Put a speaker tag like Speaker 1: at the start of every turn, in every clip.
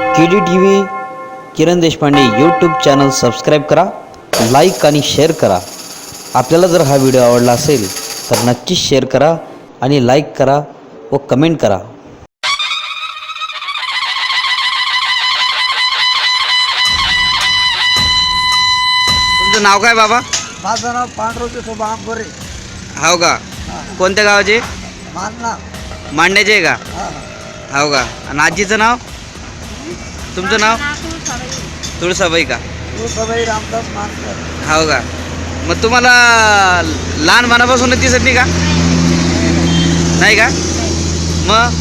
Speaker 1: K D T V Kiran Deshpande YouTube channel subscribe करा like आणि share करा. आपल्याला जर हा व्हिडिओ आवडला असेल तर नक्कीच शेअर करा आणि लाईक करा व कमेंट करा. तुमचं नाव काय बाबा?
Speaker 2: माझं नाव पांडुरंग सोबा आंबोरे.
Speaker 1: हो का? कोणत्या गावाचे? आहे का.
Speaker 2: हो.
Speaker 1: का? आणि आजीचं नाव? तुमचं नाव? तुळसाबाई का?
Speaker 2: तू सबाई रामदास मानकर.
Speaker 1: हो का? मग तुम्हाला लहानपणापासूनच दिसत नाही का? नाही का? मग?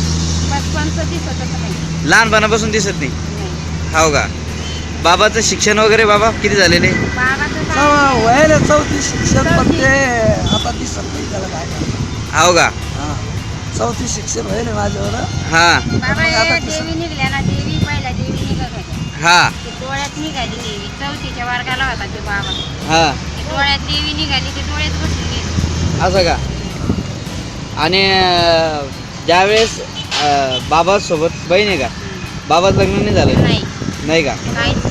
Speaker 1: लहानपणापासून दिसत नाही? हो का? बाबाचं शिक्षण वगैरे बाबा किती झालेले?
Speaker 2: वयाला चौथी शिक्षण पण ते आता दिसत नाही त्याला काय करणार.
Speaker 1: हो का?
Speaker 2: हा. चौथी शिक्षण होईल माझ्यावर.
Speaker 1: हां.
Speaker 3: बाबा
Speaker 2: आता
Speaker 3: हे देवी निघल्या ना देवी
Speaker 1: हां.
Speaker 3: ती डोळ्यात निघाली देवी चौथीच्या वर्गाला होता ते बाबा.
Speaker 1: हां.
Speaker 3: ती डोळ्यात देवी निघाली ते डोळ्यात बसून गेली.
Speaker 1: असं का? आणि अं, ज्यावेळेस अं, बाबासोबत बहीण आहे का? बाबाच लग्न नाही झालं
Speaker 3: नाही.
Speaker 1: नाही का?
Speaker 3: काहीच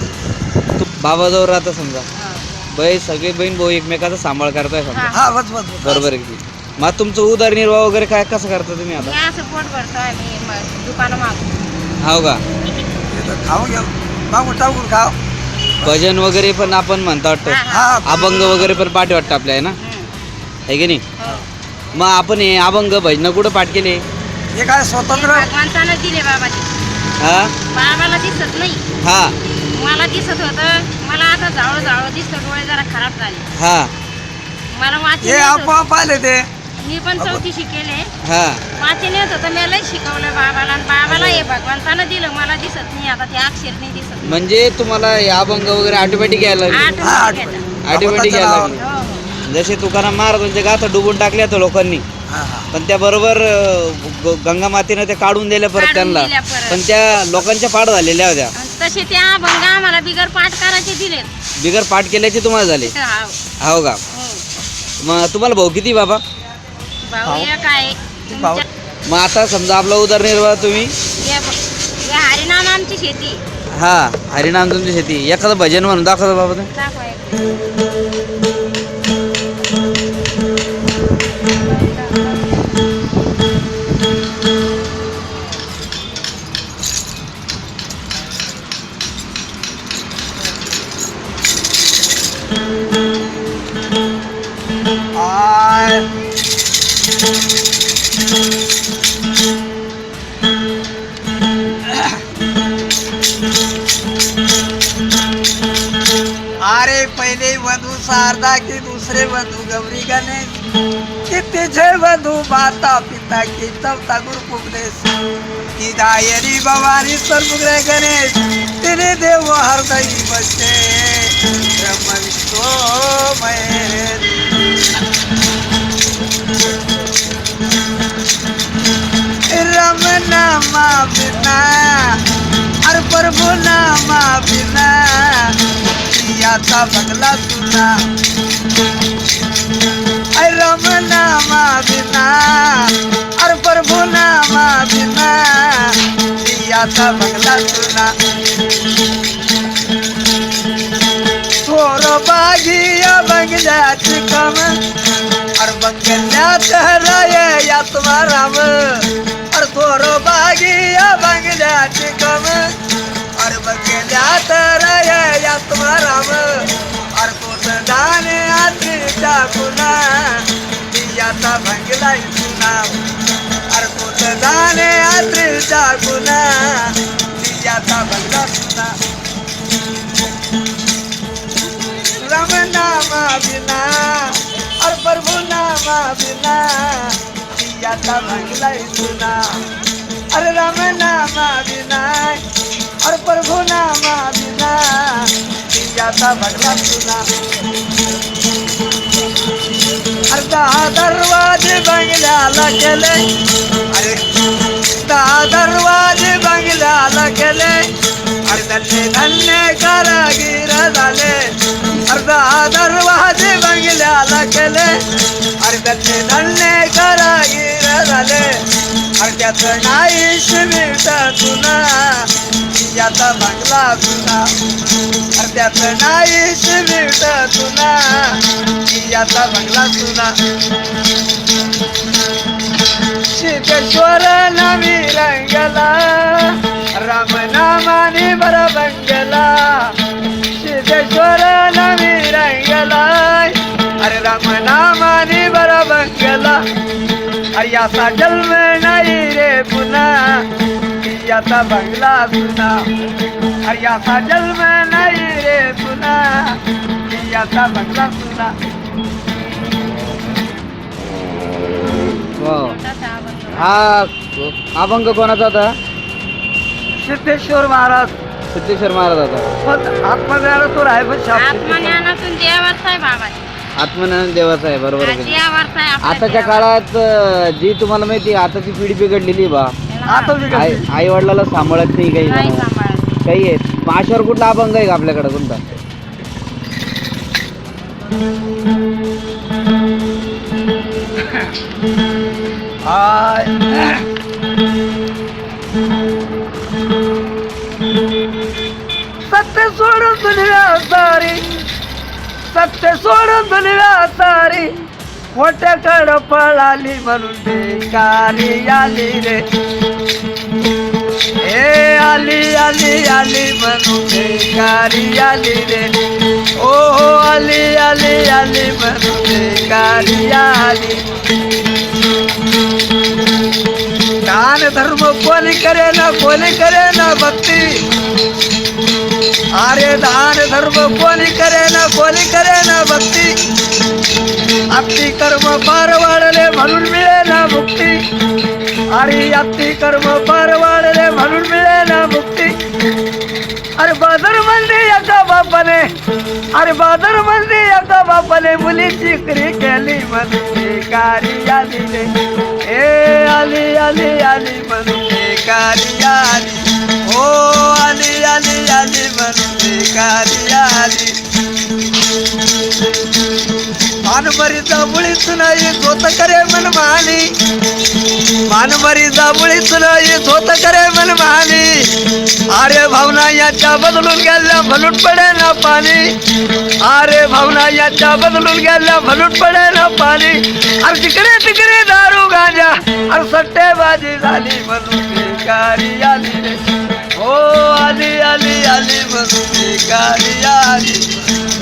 Speaker 1: तू बाबाजवळ राहता समजा.
Speaker 3: हा.
Speaker 1: बाई सगळे बहीण भाऊ एकमेकाचा सांभाळ करताय समजा.
Speaker 3: हा.
Speaker 2: बस बस बस.
Speaker 1: बरोबर आहे की मग तुमचं उदरनिर्वाह वगैरे काय कसं करता तुम्ही
Speaker 3: मी
Speaker 1: आता
Speaker 3: असं पोट भरतो आम्ही म- दुकानं मागून.
Speaker 1: हो का?
Speaker 2: हे तर खाऊन घ्या. मागून टाकून खाव.
Speaker 1: भजन वगैरे पण आपण म्हणता वाटतं.
Speaker 3: हा, हा.
Speaker 2: हा
Speaker 1: अभंग वगैरे पण पाठ वाटतं आपल्या आहे ना. आहे की नाही?
Speaker 3: हो.
Speaker 1: मग आपण हे अभंग भजन कुठं पाठ केले?
Speaker 2: हे काय
Speaker 3: ते
Speaker 2: स्वतंत्र?
Speaker 3: भगवंतानं दिले बाबाचे
Speaker 1: हा?
Speaker 3: बाबाला दिसत नाही.
Speaker 1: हा.
Speaker 3: मला दिसत होतं. मला आता जावळ जावळ दिसतं. डोळे जरा खराब झाले.
Speaker 1: हा.
Speaker 3: मला वाचन
Speaker 2: हे
Speaker 3: येत होतं.
Speaker 2: आपोआप आले ते.
Speaker 3: मी पण चौथी शिकेले
Speaker 1: हा.
Speaker 3: वाचन येत होतं मी लय शिकवलं बाबाला आणि बाबाला हे भगवंतानं दिलं मला दिसत नाही आता ते अक्षर नाही दिसत.
Speaker 1: म्हणजे तुम्हाला हे अभंग वगैरे ऑटोमॅटिक यायला लागले?
Speaker 3: आठ
Speaker 2: हा.
Speaker 1: ऑटोमॅटिक यायला. लागले.
Speaker 3: हो हो.
Speaker 1: जसे तुकाराम महाराजांच्या गाथा डुबून टाकल्या तर लोकांनी.
Speaker 2: हा हा.
Speaker 1: पण त्या बरोबर गंगा मातेनं ते काढून दिल्या परत
Speaker 3: काढून
Speaker 1: त्यांना.
Speaker 3: दिल्या परत.
Speaker 1: पण त्या लोकांच्या पाठ झालेल्या होत्या.
Speaker 3: आणि तसे ते अभंग आम्हाला बिगर पाठ करायचे दिलेत.
Speaker 1: बिगर पाठ केल्याचे तुम्हाला झाले?
Speaker 3: हो,
Speaker 1: हो का. मग तुम्हाला भाऊ किती बाबा?
Speaker 3: भाऊ एक आहे.
Speaker 1: मग आता समजा आपला उदरनिर्वाह तुम्ही?
Speaker 3: ब- हरिनाम आमची शेती.
Speaker 1: हा हरिनाम तुमची शेती. एखादं भजन म्हणून दाखवतो बाबा तुम्ही.
Speaker 3: दाखवा एक.
Speaker 2: अरे पहिले वधू शारदा की दुसरे वधू गौरी गणेश. की तिचे वधू माता पिता की चौथा गुरु उपदेश की दायरी भवानी सर्वग्रह गणेश. तिने देव हृदय बसे ब्रह्म विष्णू महेश नामा बिना अर प्रभु नामा बिना याचा बंगला तुना अरे राम नामा बिना अर प्रभु नामा बिना याचा बंगला तुना थोर बागी या बंगल्याची कम अरे बंगल्यात राय यात राम। अर थोर बागी या बंगल्याची कम अरे बंगल्यात राय यात राम कोट दाने आती टाकुना याचा बंगला तुना अर कोट दाने आती टाकुना याचा बंगला तुना राम नामा बिना और प्रभु बिना। याचा भांगला सुना अरे राम नामा बिना अरे प्रभु नामा बिना याचा भांगला सुना अरे दहा दरवाजे बंगल्याला केले अरे दहा दरवाजे बंगल्याला केले अरे धन्य धन्य कारागीर झाले. अरे दहा दरवाजे कारागीर नाही शिमिट तुना आता बंगला तुला. त्याच त्यात नाही शिवीट तुला. की आता बंगला तुला. सिद्धेश्वर नवी रंगला राम नामाने बर बंगला सिद्धेश्वर नवी रंगला अरे राम नामाने बर बंगला अरे असा जन्म आता बंगला सुना. अरे असा जन्म नाही रे की आता बंगला सुना.
Speaker 1: हा अभंग कोणाचा होता?
Speaker 2: सिद्धेश्वर महाराज.
Speaker 1: सिद्धेश्वर महाराज होता.
Speaker 2: पण आत्मज्ञानातून आहे पण शास्त्री
Speaker 3: आत्मज्ञानातून देवाचा आहे बाबा
Speaker 1: आत्मज्ञान देवाचा आहे बरोबर आहे.
Speaker 3: देवाचा आहे आपल्या
Speaker 1: आताच्या. काळात अं, जी तुम्हाला माहिती आहे, आताची पिढी बिघडलेली आहे बा.
Speaker 2: आता
Speaker 1: आई वडिलाला सांभाळत नाही काही
Speaker 3: नाही
Speaker 1: जण.
Speaker 3: सांभाळत.
Speaker 1: काही आहेत मग अशावर कुठला अभंग आहे का आपल्याकडे कोणता.
Speaker 2: सत्य सोडून दुनिया सारी सत्य सोडून दुनिया सारी खोट्याकडं पळाली म्हणून बेकारी आली रे हे आली आली आली म्हणून गारी आली रे. ओ हो आली आली आली म्हणून गारी आली. दान धर्म कोणी करे ना कोणी करे ना भक्ती. अरे दान धर्म कोणी करे ना कोणी करे ना भक्ती. आपली कर्म पार वाढले म्हणून मिळे ना मुक्ती. अरे आपली कर्म परवाडले म्हणून मिळे ना मुक्ती. अरे बादर म्हणली एका बापाने अरे बादर म्हणली एका बापाने मुलीची क्री केली म्हणून कारी आली ए आली आली आली म्हणून कारी आली. हो आली आली आली म्हणून कारी मानमरीचा मुळीच सुनाई होत करे मन मानी. मानमरीचा मुळीच सुनाई होत करे मन मानी. अरे भावना याच्या बदलून गेल्या म्हणून पडे ना पाणी. अरे भावना याच्या बदलून गेल्या म्हणून पडे ना पाणी. अरे तिकडे तिकडे दारू गांजा अरे सट्टेबाजी झाली म्हणून भिकारी आली. रे हो आली आली आली म्हणून भिकारी आली.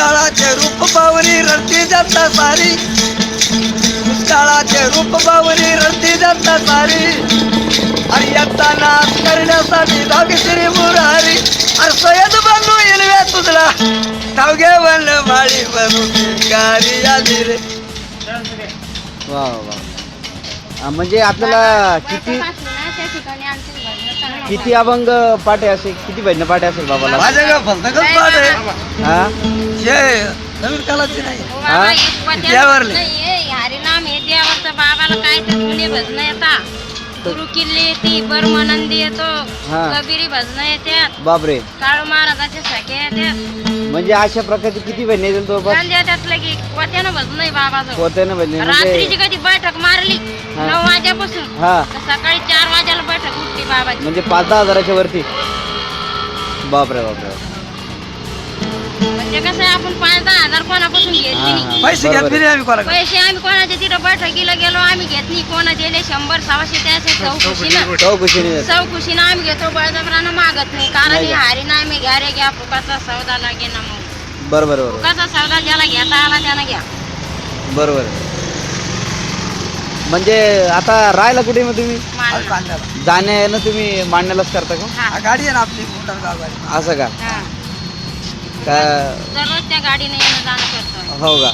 Speaker 2: दुष्काळाचे रूप बावरी रडती जाता सारी. दुष्काळाचे रूप बावरी रडती जाता सारी. याचा नाश करण्यासाठी धागे श्री मुरारी. अरे सयद बंधू इलवे तुझला. धावगे वन माळी बनून गाडी आली रे
Speaker 1: वा वा. म्हणजे आपल्याला किती किती अभंग पाठे असेल किती भजन पाठे असेल बाबाला?
Speaker 2: माझ्या का फलतकच पाठ आहे
Speaker 1: हा?
Speaker 2: नवीन कालाची नाही.
Speaker 3: बाबा,
Speaker 1: हा?
Speaker 3: एक पत्या
Speaker 2: देवावरले.
Speaker 3: नाही, हे हरिनाम हे देवाचं बाबाला काय ते जुने भजन येतात. गुरु किल्ली येते बर्मनंदी येतो
Speaker 1: हा.
Speaker 3: कबिरी भजन येतात.
Speaker 1: बापरे.
Speaker 3: काळू महाराजाचे सखे येतात.
Speaker 1: म्हणजे अशा प्रकारचे किती भजन येतील तो
Speaker 3: पत्यानं भजन आहे बाबाचं
Speaker 1: होते ना भजन
Speaker 3: रात्रीची
Speaker 1: म्हणजे
Speaker 3: कधी बैठक मारली
Speaker 1: हा.
Speaker 3: नऊ वाजेपासून.
Speaker 1: हा.
Speaker 3: तर सकाळी चार वाजेला बैठक उठली बाबाची.
Speaker 1: म्हणजे पाच दहा हजाराच्या वरती. बापरे बापरे.
Speaker 3: म्हणजे कसं आहे आपण पाच दहा हजार कोणापासून घेतली
Speaker 1: हा,
Speaker 3: नाही.
Speaker 1: हा.
Speaker 2: पैसे
Speaker 1: बरोबर.
Speaker 2: फिरे आम्ही कोणाकडे?
Speaker 3: पैसे आम्ही कोणाच्या तिथं बैठकीला गेलो आम्ही घेत नाही. कोणा दिले शंभर सहाशे त्याचे चौकशीनं.
Speaker 1: चौकशीने जात.
Speaker 3: चौकशीनं आम्ही घेतो बळजबरानं मागत नाही. कारण
Speaker 1: नाही
Speaker 3: हे
Speaker 1: का?
Speaker 3: हारी नाही मी घ्या रे घ्या. फुकाचा सौदा लागे ना मग.
Speaker 1: बरोबर बरोबर.
Speaker 3: फुकाचा सौदा ज्याला घेता आला त्यानं घ्या.
Speaker 1: बरोबर म्हणजे आता राहायला कुठे मग तुम्ही?
Speaker 3: मानलं.
Speaker 2: बांधायला
Speaker 1: जाण्यानं तुम्ही मांडण्यालाच करता का?
Speaker 3: हा.
Speaker 2: हा, गाडी आहे ना आपली मोटर गाव गाडी
Speaker 1: असं का?
Speaker 3: हा. गाडीने येणं जाणं करतो
Speaker 1: हो का?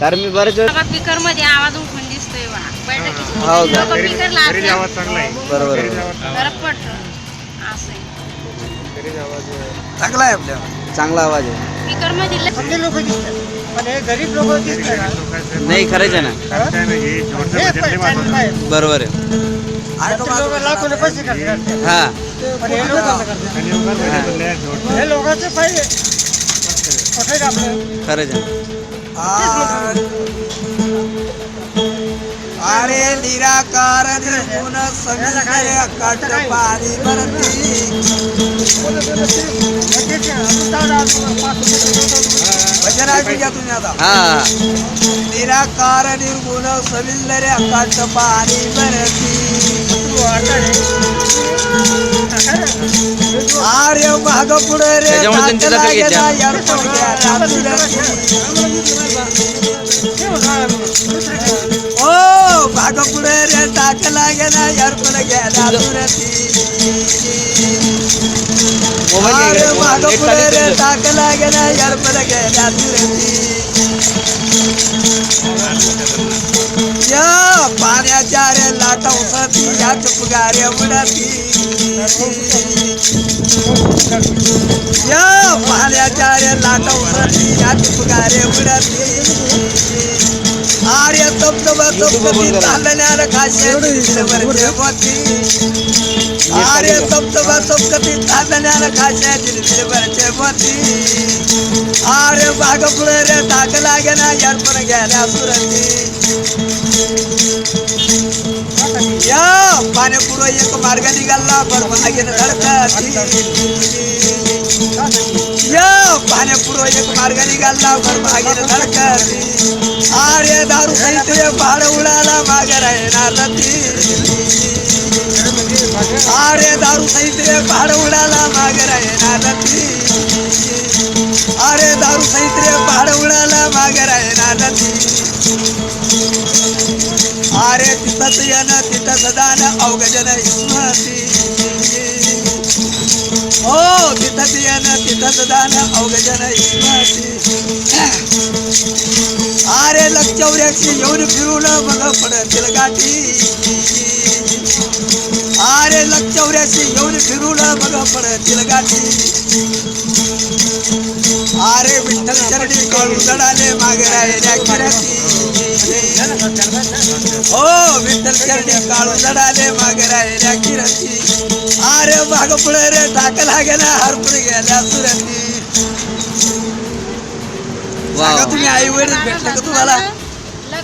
Speaker 1: कारण मी बरेच वेळ
Speaker 3: बाबा मध्ये आवाज उठून दिसतोय बा. बैठकीची
Speaker 1: हो का?
Speaker 3: लोक असतात
Speaker 1: बरोबर बरोबर.
Speaker 3: फरक पडतो. असं आहे.
Speaker 2: चांगला आहे आपल्या
Speaker 1: चांगला आवाज आहे.
Speaker 3: स्पीकरमध्ये
Speaker 2: लोक दिसतात. पण हे गरीब लोक दिसतात
Speaker 1: नाही खरंच आहे ना बरोबर आहे.
Speaker 2: पैसे खर्च करतात.
Speaker 1: हा.
Speaker 2: पण हे लोक हे. लोकांचे फायदे कुठे आपलं.
Speaker 1: खरंच आहे
Speaker 2: आ, अरे निराकार निर्गुण सविंदरे अकाट पाणी भरती. तुम्ही आता.
Speaker 1: हा.
Speaker 2: निराकार निर्गुण सविंदरे अकाट पाणी भरती. आर्य भाग पुढे रे गेला गेला दुरती. पुढे रे गेला दुरती. या पाण्याच्या रे लाटा उसती या चुपगारे उडती. या पाण्याच्या रे लाटा उसती या चुपगारे उडती. आर्य तप्तब तप्तबी चालण्याला खाशे आर्य तप्तब तप्तबी चालण्याला खाशे वरचे मोती आर्य बाग पुढे रे टाक लागे ना यारपण घ्यायला सुरती. या पाण्यापुढं एक मार्ग निघाला बरमागे धडकती. या पाण्यापुढं एक मार्ग निघाला बरमागे धडकती. आर्य दारू सहित रे पहाड उडाला मागे राहणार ती आर्य दारू सहित रे पहाड उडाला मागे राहणार ती अरे दारू सहित रे पहाड उडाला मागे राहणार ती अरे तिथंच येणं तिथं सदान अवगजन स्मृती हो तिथंच येणं तिथं सदान अवगजन स्मृती लक्षवऱ्याशी येऊन फिरून मग पडतील गाठी अरे लक्षवऱ्याशी येऊन फिरून मग पडतील गाठी अरे विठ्ठल चरणी कळू जडाले मागे राहिल्या किरती हो विठ्ठल चरणी काळू जडाले मागे राहिल्या किरती अरे माग पुढे रे टाकला गेला हरपूर गेल्या सुरती। तुम्ही आई वडील भेटले का तुम्हाला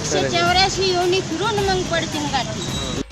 Speaker 3: लक्ष चौऱ्याशी येऊन फिरून मग पडतील गाठी.